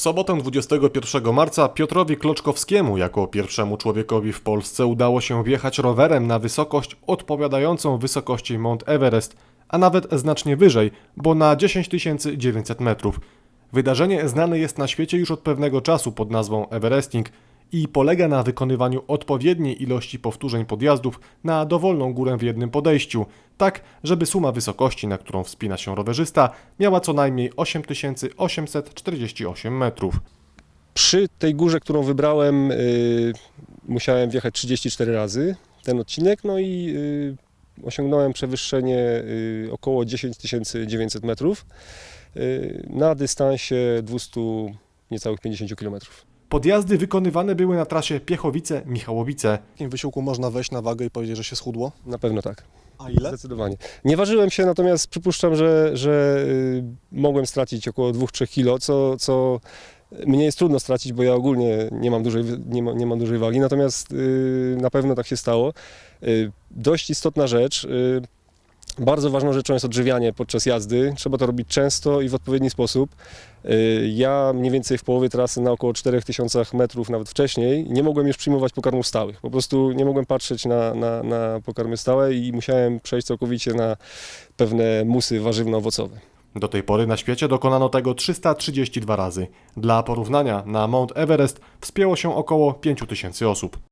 W sobotę 21 marca Piotrowi Kloczkowskiemu jako pierwszemu człowiekowi w Polsce udało się wjechać rowerem na wysokość odpowiadającą wysokości Mount Everest, a nawet znacznie wyżej, bo na 10 900 metrów. Wydarzenie znane jest na świecie już od pewnego czasu pod nazwą Everesting i polega na wykonywaniu odpowiedniej ilości powtórzeń podjazdów na dowolną górę w jednym podejściu, tak żeby suma wysokości, na którą wspina się rowerzysta, miała co najmniej 8848 metrów. Przy tej górze, którą wybrałem, y, musiałem wjechać 34 razy ten odcinek, no i y, osiągnąłem przewyższenie y, około 10 900 metrów y, na dystansie 200 niecałych 50 km. Podjazdy wykonywane były na trasie Piechowice-Michałowice. W takim wysiłku można wejść na wagę i powiedzieć, że się schudło. Na pewno tak. A ile? Zdecydowanie. Nie ważyłem się, natomiast przypuszczam, że, że y, mogłem stracić około 2-3 kilo, co, co mnie jest trudno stracić, bo ja ogólnie nie mam dużej, nie ma, nie mam dużej wagi, natomiast y, na pewno tak się stało. Y, dość istotna rzecz. Y, bardzo ważną rzeczą jest odżywianie podczas jazdy. Trzeba to robić często i w odpowiedni sposób. Y, Ja mniej więcej w połowie trasy na około 4000 metrów, nawet wcześniej, nie mogłem już przyjmować pokarmów stałych. Po prostu nie mogłem patrzeć na, na, na pokarmy stałe i musiałem przejść całkowicie na pewne musy warzywno-owocowe. Do tej pory na świecie dokonano tego 332 razy. Dla porównania, na Mount Everest wspięło się około 5000 osób.